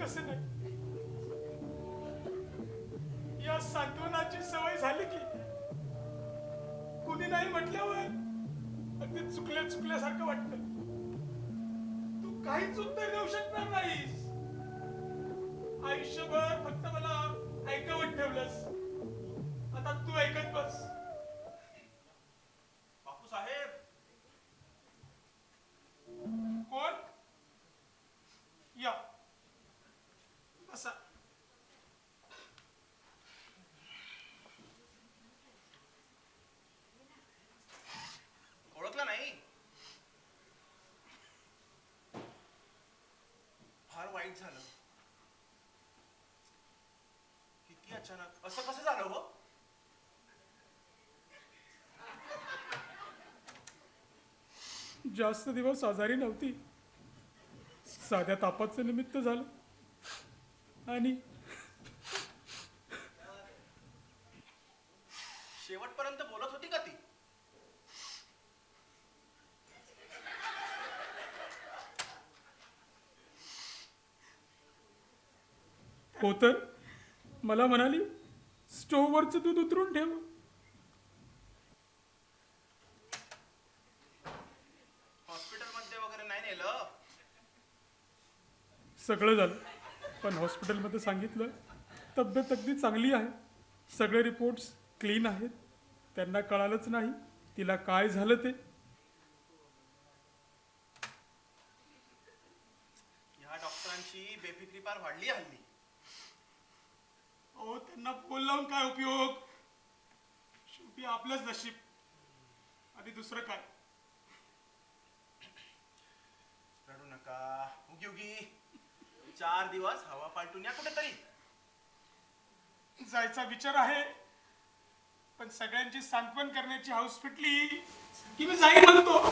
कसं नाही? या सांत्वनाची सवय झाली की कुणी नाही म्हटल्यावर अगदी चुकल्या चुकल्यासारखं वाटतं. तू काहीच उत्तर देऊ शकणार नाहीस. आयुष्यभर फक्त मला ऐकवत ठेवलंस. आता तू ऐकत बस. वाईट झालं. किती अचानक असं कसं झालं हो? जास्त दिवस आजारी नव्हती. साध्या तापाचं निमित्त झालं. आणि शेवटपर्यंत बोलत होती का ती हो तर? मला म्हणाली स्टोववरचं दूध उतरून ठेव. हॉस्पिटलमध्ये वगैरे नाही नेलं? सगळं झालं. पण हॉस्पिटलमध्ये सांगितलं तब्येत अगदी चांगली आहे. सगळे रिपोर्ट्स क्लीन आहेत. त्यांना कळालंच नाही तिला काय झालं ते. ह्या डॉक्टरांची बेफिक्री फार वाढली हल्ली हो त्यांना फोन लावून काय उपयोग? शेवटी आपलंच नशीब. आणि दुसरं काय? रडू नका. उगी उगी. चार दिवस हवा पालटून या कुठेतरी. जायचा विचार आहे पण सगळ्यांची सांत्वन करण्याची हाऊस फिटली की मी जाईन म्हणतो.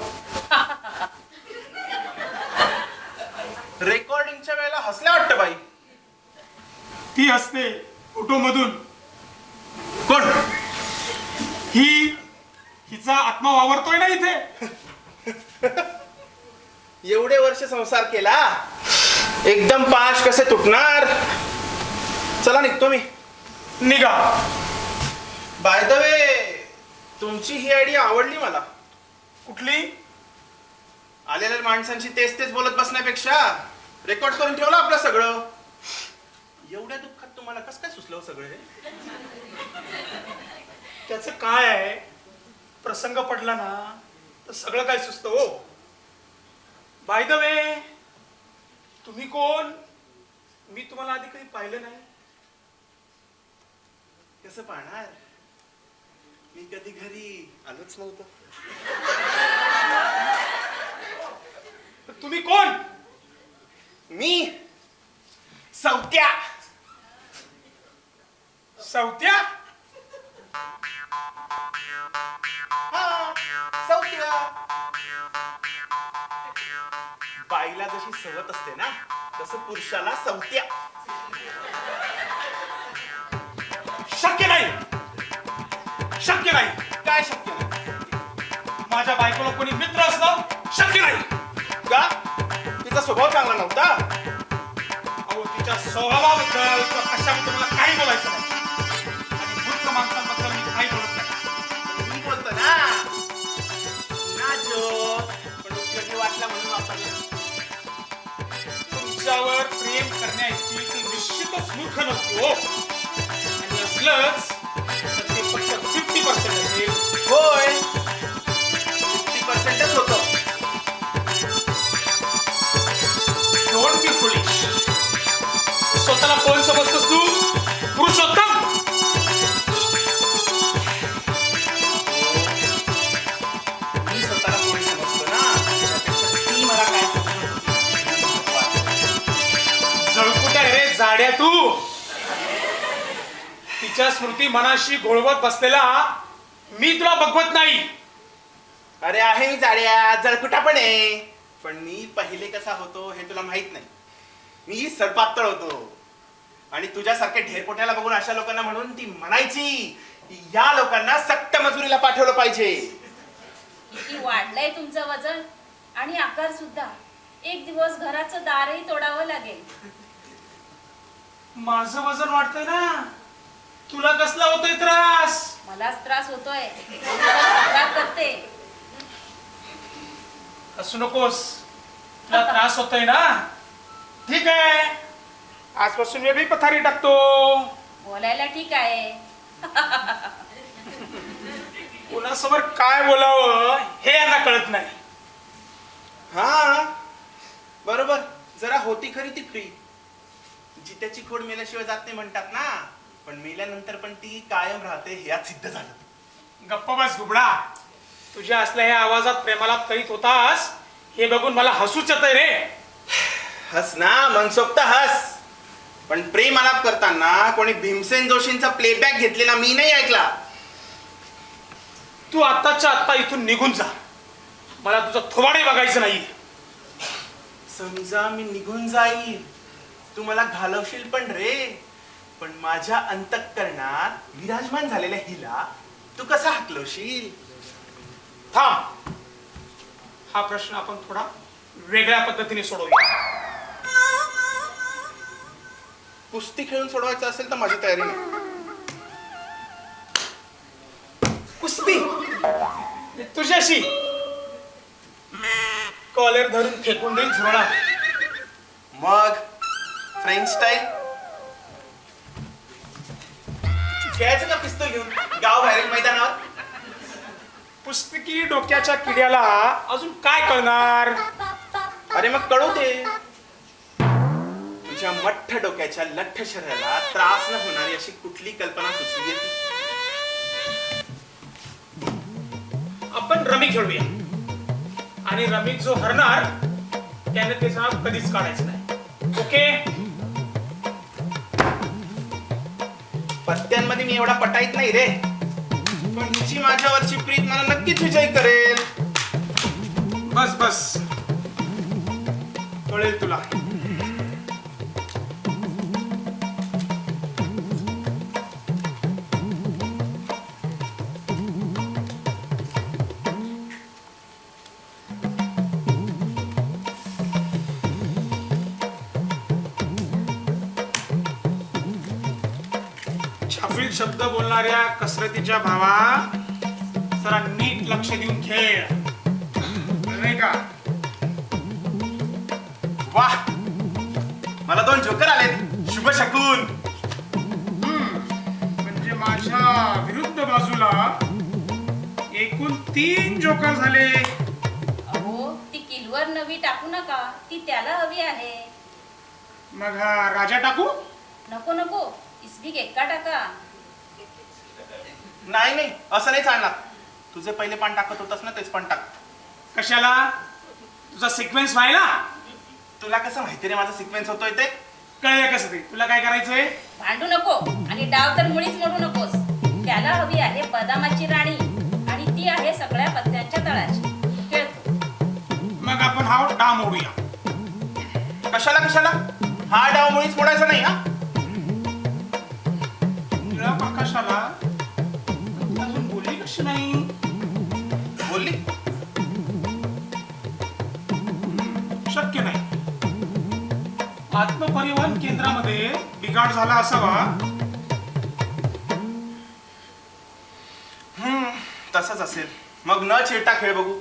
रेकॉर्डिंगच्या वेळेला हसल्या वाटतं बाई. ती असते फोटोमधून. कोण? ही हिचा आत्मा वावरतोय ना इथे? एवढे वर्ष संसार केला एकदम पाश कसे तुटणार? चला निघतो मी. निघा. बाय द वे तुमची ही आयडिया आवडली मला. कुठली? आलेल्या माणसांशी तेच तेच बोलत बसण्यापेक्षा रेकॉर्ड करून ठेवलं आपलं सगळं. एवढ्या तुम्हाला कसं काय सुचलं सगळे सगळं हे? त्याचं काय आहे? प्रसंग पडला ना तर सगळं काय सुचतं हो. बाय द वे तुम्ही कोण? मी तुम्हाला आधी कधी पाहिलं नाही. कसं पाहणार? मी कधी घरी आलोच नव्हतं. तर तुम्ही कोण? मी सौत्या सौत्या हा सौत्या बाईला जशी सवत असते ना तसं पुरुषाला सौत्या शक्य नाही. शक्य नाही. काय शक्य नाही? माझ्या बायकोला कोणी मित्र असलं शक्य नाही. का? तिचा स्वभाव चांगला नव्हता. अहो तिच्या स्वभावाबद्दल कशाबद्दल मला काही बोलायचं नाही. माणसांबद्दल मी काही बोलत नाही. बोलतो ना. पण उपयोगी वाटला म्हणून वापरला. तुमच्यावर प्रेम करण्याची निश्चितच मूर्ख नको आणि असलंच स्मृती मनाशी घोळवत बसलेला मी तुला बघवत नाही. अरे आहे जाड्या जळकुटा पण आहे पण मी पहिले कसा होतो हे तुला माहीत नाही. मी सरपातळ होतो. आणि तुझ्यासारख्या ढेरपोट्याला बघून अशा लोकांना म्हणून ती म्हणायची या लोकांना सक्त मजुरीला पाठवलं पाहिजे. किती वाढलंय तुमचं वजन. आणि आकार सुद्धा. एक दिवस घराचं दारही तोडावं लागेल. माझं वजन वाटतंय ना? तुला कसला होतोय त्रास? मलाच त्रास होतोय. तक्रार करते. असू नकोस. तुला त्रास होतोय ना? ठीक आहे. आजपासून मी बी पथारी टाकतो. बोलायला ठीक आहे. कुणासमोर काय बोलावं हे यांना कळत नाही. हा बरोबर. जरा होती खरी ती फ्री. जित्याची खोड मेल्याशिवाय जात नाही म्हणतात ना. पण मेल्यानंतर पण ती कायम राहते हे आज सिद्ध झालं. गप्प बस गुबडा. तुझ्या असल्या ह्या आवाजात प्रेमाला करीत होतास हे बघून मला हसूच येतंय रे. हस ना मनसोक्त हस. पण प्रेम आलाप करताना कोणी भीमसेन जोशींचा प्लेबॅक घेतलेला मी नाही ऐकला. तू आत्ताच्या आत्ता इथून निघून जा. मला तुझं थोबाडे बघायचं नाही समजा मी निघून जाईल. तू मला घालवशील पण रे. पण माझ्या अंतकरणात विराजमान झालेल्या हिला तू कसा हाकलवशील? थांब. हा प्रश्न आपण थोडा वेगळ्या पद्धतीने सोडवूया. कुस्ती खेळून सोडवायचं असेल तर माझी तयारी नाही. कुस्ती? तुझ्याशी. कॉलर धरून फेकून देईल झुरळा. मग फ्रेंच स्टाईल? खेळायचं का पिस्तूल घेऊन? गाव बाहेरील मैदानावर? पुस्तकी डोक्याच्या किड्याला अजून काय कळणार? अरे मग कळू दे. तुझ्या मठ्ठ डोक्याच्या लठ्ठ शरीराला त्रास न होणारी अशी कुठली कल्पना सुचली ती आपण रमी खेळूया. आणि रमीत जो हरणार त्याने त्याचं नाव कधीच काढायचं नाही. ओके? पत्त्यांमध्ये मी एवढा पटाईत नाही रे. पण हिची माझ्यावरची प्रीत मला नक्कीच विजय कसरतीच्या भावा जरा नीट लक्ष देऊन खेळ. नाही का? वाह! मला दोन जोकर आलेत. शुभ शकून. म्हणजे माझ्या विरुद्ध बाजूला एकूण तीन जोकर झाले. अहो ती किलवर नवी टाकू नका. ती त्याला हवी आहे. मग हा राजा टाकू? नको नको. इसबी एक्का टाका. नाही नाही असं नाही चालणार. तुझे पहिले पान टाकत होतास ना तेच पण टाक. कशाला? तुझा सिक्वेन्स व्हायला? तुला कसं माहिती रे माझा सिक्वेन्स होतोय ते? कळलं कसं ते? तुला काय करायचंय? भांडू नको आणि डाव तर मुळीच मोडू नकोस. त्याला हवी आहे बदामाची राणी आणि ती आहे सगळ्या पत्त्यांच्या तळाची मग आपण हा डाव मोडूया. कशाला कशाला? हा डाव मुळीच मोडायचा नाही हा? अजून कशी नाही। बोलली शक्य नाही। आत्मपरिवहन केंद्रामध्ये बिघाड झाला असावा. तसंच असेल. मग न चिरता खेळ बघू.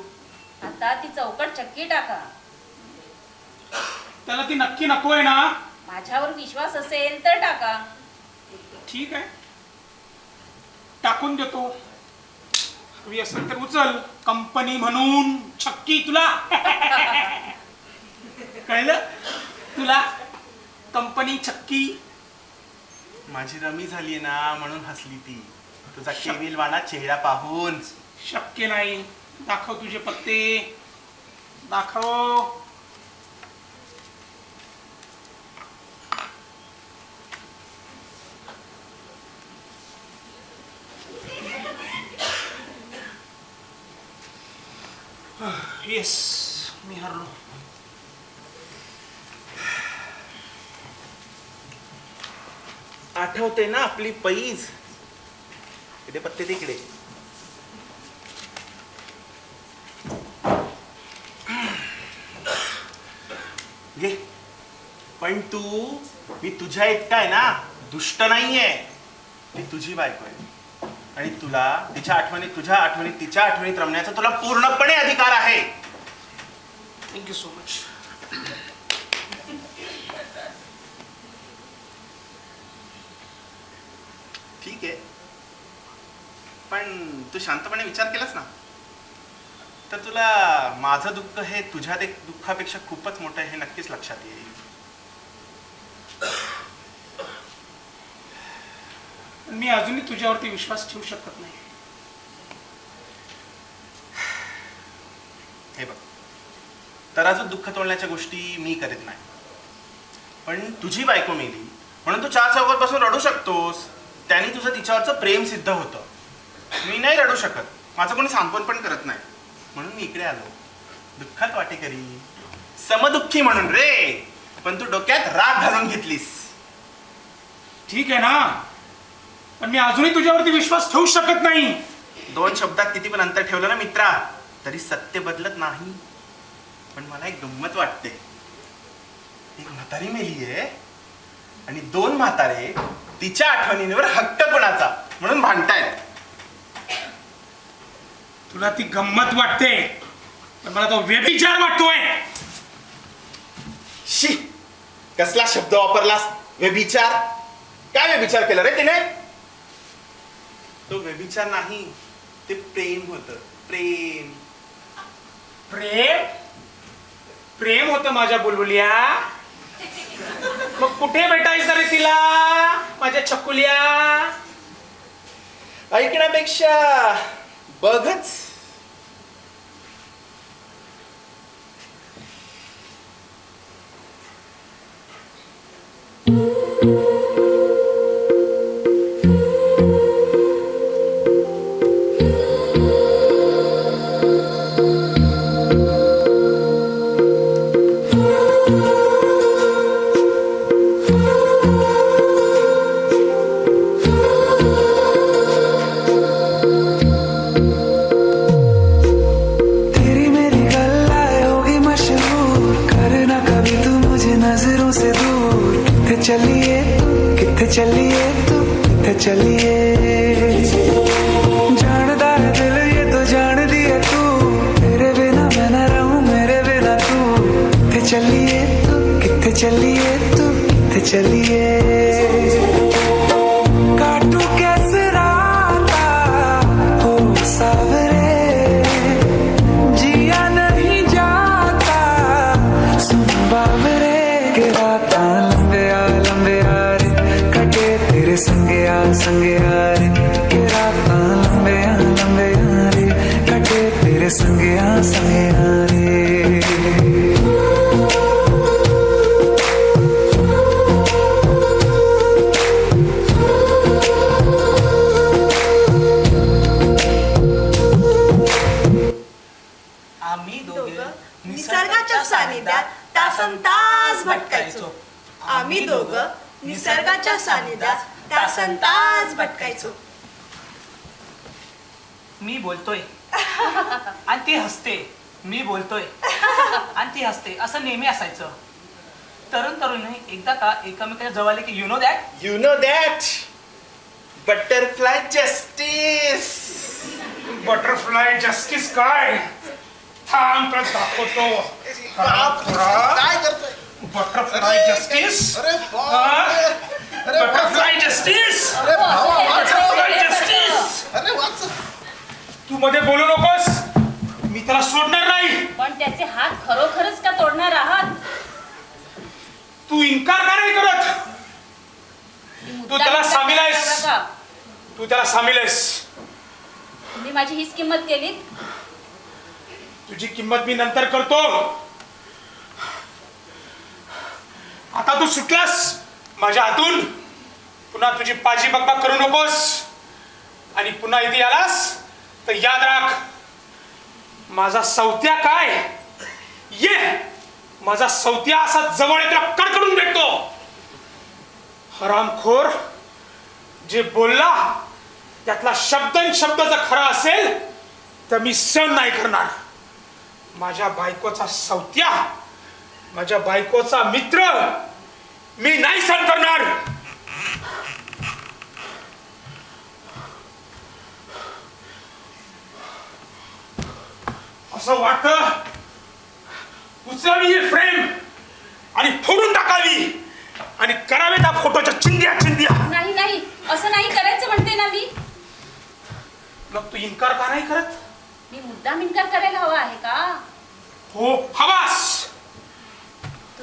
आता ती चौकट चक्की टाका. त्याला ती नक्की नकोय ना. माझ्यावर विश्वास असेल तर टाका. ठीक आहे. टाकून देतो. हवी असेल तर उचल कंपनी म्हणून छक्की तुला. कळलं? तुला कंपनी छक्की. माझी रमी झाली ना म्हणून हसली ती. तुझा केविलवाणा चेहरा पाहून. शक्य नाही. दाखव तुझे पत्ते. दाखव. येस मी हरलो आठवते ना आपली पैज. इथे पत्ते तिकडे. घे. पण तू मी तुझ्या एकटा आहे ना. दुष्ट नाहीये. मी तुझी बायको आहे. आणि तुला तिच्या आठवणीत तुझ्या आठवणीत तिच्या आठवणीत रमण्याचा तुला पूर्णपणे अधिकार आहे. थँक्यू सो मच ठीक आहे. पण तू शांतपणे विचार केलास ना? तर तुला माझं दुःख हे तुझ्या दुःखापेक्षा खूपच मोठं आहे हे नक्कीच लक्षात येईल. मी अजूनही तुझ्यावरती विश्वास ठेवू शकत नाही. हे बघ. तर अजून दुःख तोडण्याच्या गोष्टी मी करीत नाही. पण तुझी बायको मेली म्हणून तू चार चौकात बसून रडू शकतोस. त्याने तुझं तिच्यावरचं प्रेम सिद्ध होतं. मी नाही रडू शकत. माझं कोणी सांत्वन पण करत नाही. म्हणून मी इकडे आलो. दुःखात वाटेकरी समदुःखी म्हणून रे. पण तू डोक्यात राग घालून घेतलीस. ठीक आहे ना? पण मी अजूनही तुझ्यावरती विश्वास ठेवू शकत नाही. दोन शब्दात किती पण अंतर ठेवलं ना मित्रा? तरी सत्य बदलत नाही. पण मला एक गंमत वाटते. एक म्हातारी मेली आहे आणि दोन म्हातारे तिच्या आठवणींवर हट्ट कोणाचा म्हणून भांडतायत. तुला ती गंमत वाटते पण मला तो व्यभिचार वाटतोय. शी! कसला शब्द वापरलास? व्यभिचार? काय व्यभिचार केला रे तिने? तो व्यभिचार नाही ते प्रेम होत. प्रेम. प्रेम? प्रेम होतं माझ्या बुलबुलिया. मग कुठे भेटायचं रे तिला? माझ्या छकुलिया. ऐकण्यापेक्षा बघच. तेरी चलिए तुम किथे चलिए। निसर्गाच्या सानिध्यात तासन तास भटकायचो. मी बोलतोय. आणि ती हसते. मी बोलतोय. आणि ती हसते. असं नेहमी असायचं. तरुण तरुणी एकदा का एकमेकाच्या जवळ आले की you know that you know that butterfly justice butterfly justice काय? थांब तर दाखवतो काय करतोय? बटरफ्लाय जस्टिस अरे बटरफ्लाय जस्टिस अरे हो. हे- बटरफ्लाय जस्टिस अरे वाच तू मध्ये बोलू नकोस. मी त्याला सोडणार नाही. पण त्याचे हात खरोखरच का तोडणार आहात? तू इन्कार का नाही करत? मुद्दाम त्याला सामील आहेस? तू त्याला सामील आहेस. तुम्ही माझी हीच किंमत केली तुझी किंमत मी नंतर करतो. आता तू सुटलास. माझ्या हातून. पुन्हा तुझी पाजी बकबक करू नकोस. आणि पुन्हा इथे आलास तर याद राख माझा सौत्या काय? ये. माझा सौत्या असा जवळ येतो कडकडून भेटतो. हरामखोर जे बोलला त्यातला शब्दन शब्द जर खरा असेल तर मी सहन नाही करणार. माझ्या बायकोचा सौत्या माझ्या बायकोचा मित्र मी नाही सहन करणार असं वाटत उचलावी ही फ्रेम आणि फोडून टाकावी आणि करावे त्या फोटोच्या चिंध्या चिंध्या. नाही नाही असं नाही करायचं म्हणते ना मी. मग तू इन्कार का नाही करत? मी मुद्दाम इन्कार करायला हवा आहे का? हो हवास.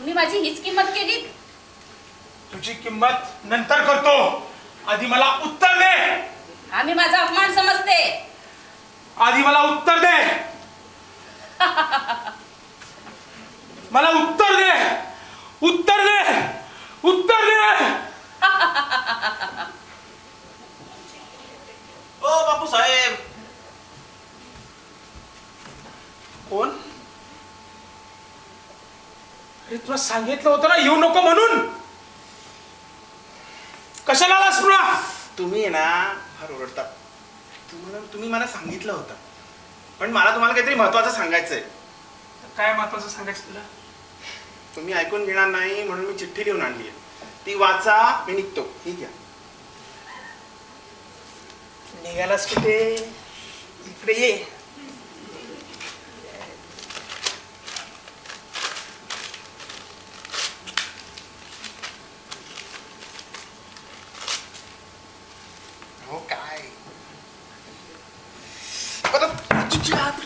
तुम्ही माझी हीच किंमत केली? तुझी किंमत नंतर करतो. आधी मला उत्तर दे. आम्ही माझा अपमान समजते. आधी मला उत्तर दे. मला उत्तर दे. उत्तर दे. उत्तर दे. ओ बापू साहेब. कोण? अरे तुला सांगितलं होतं ना येऊ नको म्हणून. कशाला आलास पुन्हा? तुम्ही आहे ना फार ओरडतात तुम्हाला तुम्ही मला सांगितलं होतं. पण मला तुम्हाला काहीतरी महत्वाचं सांगायचंय. काय महत्वाचं सांगायचं तुला? तुम्ही ऐकून घेणार नाही म्हणून मी चिठ्ठी लिहून आणली आहे. ती वाचा मी निघतो. ठीक आहे? निघालास कुठे? इकडे ये हो काय परत तुझी हात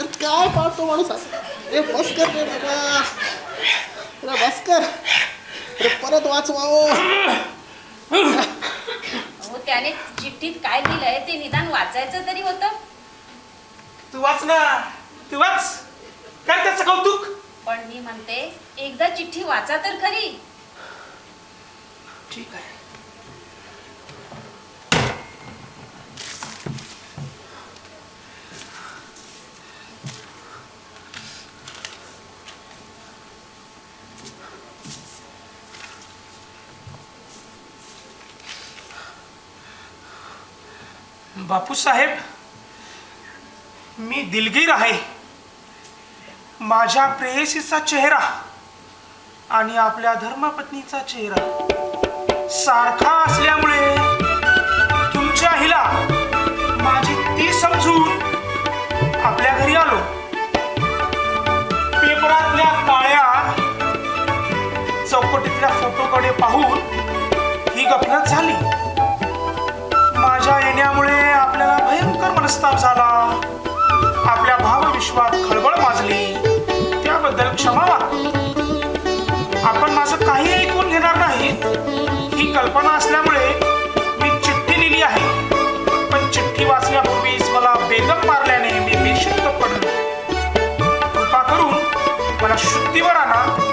अरे काय पाडतो माणूस असं? ए बस कर रे बाबा. अरे बस कर. अरे परत वाचवाओ अहो त्याने चिठ्ठीत काय लिहिलंय ते निदान वाचायचं तरी होतं. तू वाच ना. तू वाच. काय त्याचं कौतुक? पण मी म्हणते एकदा चिठ्ठी वाचा तर खरी. ठीक आहे. बापू साहेब मी दिलगीर आहे. माझ्या प्रेयसीचा चेहरा आणि आपल्या धर्मपत्नीचा चेहरा सारखा असल्यामुळे तुमच्या हिला माझी ती समजून आपल्या घरी आलो. पेपरातल्या काळ्या चौकटीतल्या फोटोकडे पाहून ही गफलत झाली. माझ्या येण्यामुळे मनस्ताप झाला. आपल्या भावविश्वात खळबळ माजली. त्याबद्दल क्षमा आपण माझं काही ऐकून घेणार नाही. ही कल्पना असल्यामुळे मी चिठ्ठी लिहिली आहे. पण चिठ्ठी वाचण्यापूर्वीच मला बेदम मारल्याने मी बेशुद्ध पडलो. कृपा करून मला शुद्धीवर आणा.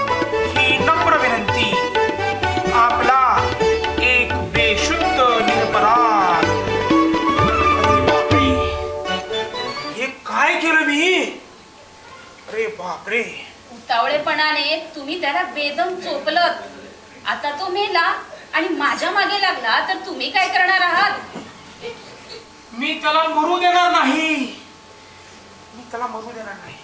तुम्ही त्याला बेदम चोपलत. आता तो मेला आणि माझ्या मागे लागला तर तुम्ही काय करणार आहात? मी त्याला मरू देणार नाही. मी त्याला मरू देणार नाही.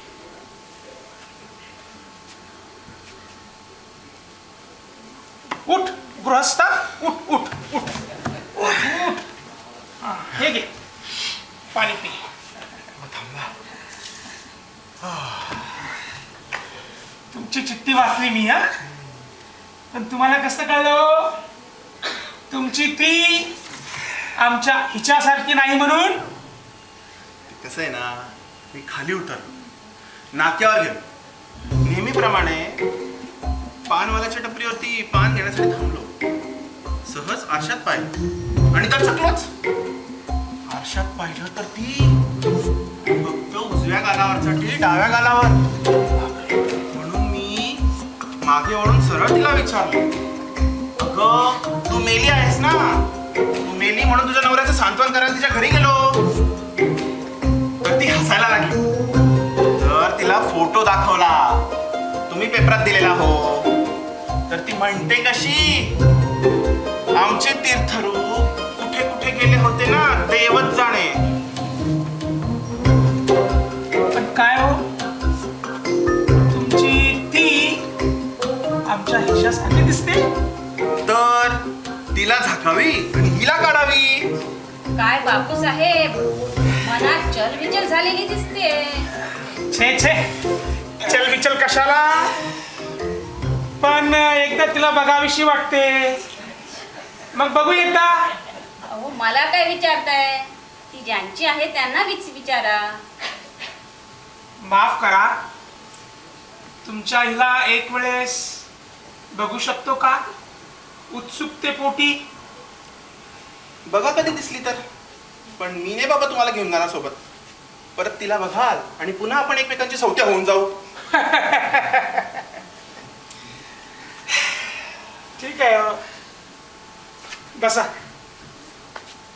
उठ गृहस्था उठ उठ उठ. उठ, हा, हे घे. पाणी पी. तुमची चिठ्ठी वाचली मी हा? पण तुम्हाला कसं कळलं हो? तुमची ती आमच्या हिच्यासारखी नाही म्हणून? कसं आहे ना मी खाली उतरलो. नाक्यावर गेलो. नेहमीप्रमाणे पानवाल्याच्या टपरीवरती पान घेण्यासाठी थांबलो. सहज आरशात पाहिलं. आणि तर चकलोच. आरशात पाहिलं तर ती फक्त उजव्या गालावर चटली डाव्या गालावर. मागे वळून सरळ तिला विचारलं. अगं तू मेली आहेस ना? तू मेली म्हणून तुझ्या नवऱ्याचं सांत्वन करायला तिच्या घरी गेलो. तर ती हसायला लागली. तर तिला फोटो दाखवला. तुम्ही पेपरात दिलेला हो. तर ती म्हणते कशी? आमचे तीर्थरूप कुठे कुठे गेले होते ना? देवच जाणे. आमच्या हिच्यासारखी दिसते? तर तिला झाकावी आणि हिला काढावी. काय बापू साहेब? मनात चलविचल झालेली दिसते. छे छे. चल विचल कशाला? पण एकदा तिला बघावीशी वाटते. मग बघू एकदा. अहो मला काय विचारताय? ती ज्यांची आहे त्यांना विच विचारा. माफ करा. तुमच्या हिला एक वेळेस बघू शकतो का? उत्सुकतेपोटी बघा कधी दिसली तर. पण मी नाही बाबा तुम्हाला घेऊन जाणार सोबत. परत तिला बघाल आणि पुन्हा आपण एकमेकांची सौत्या होऊन जाऊ. ठीक आहे बसा.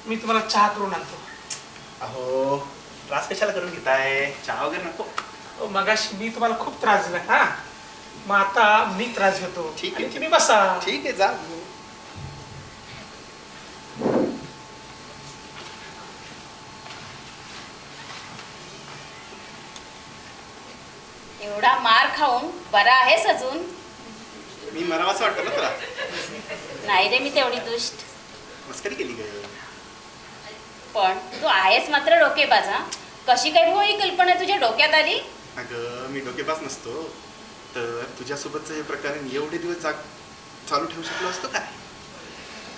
मी तुम्हाला चहा करून आणतो. अहो त्रास कशाला करून घेताय? चहा वगैरे नको. अहो, मगाशी मी तुम्हाला खूप त्रास दिला हा. मग आता मी त्रास घेतो. ठीक आहे. आणि तुम्ही बसा. ठीक आहे जा. एवढा मार खाऊन बरा आहेस अजून? मी मराव असं वाटतं ना तुला. नाही रे मी तेवढी दुष्ट. मस्करी केली गे. पण तू आहेस मात्र डोकेबाज हा. कशी काय हो ही कल्पना तुझ्या डोक्यात आली? अगं मी डोकेबाज नसतो. तर तुझ्यासोबतचं हे प्रकरण एवढे दिवस चालू ठेवू शकलो असतो काय?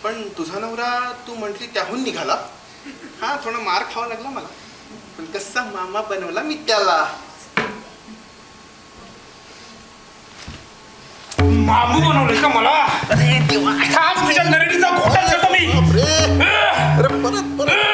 पण तुझा नवरा तू म्हटली त्याहून निघाला. हा थोडा मार खावा लागला मला. पण कसा मामा बनवला मी त्याला. मामू बनवले का मला? अरे देवा. तुझ्या नरडीचा घोटा घेतो मी. अरे परत परत.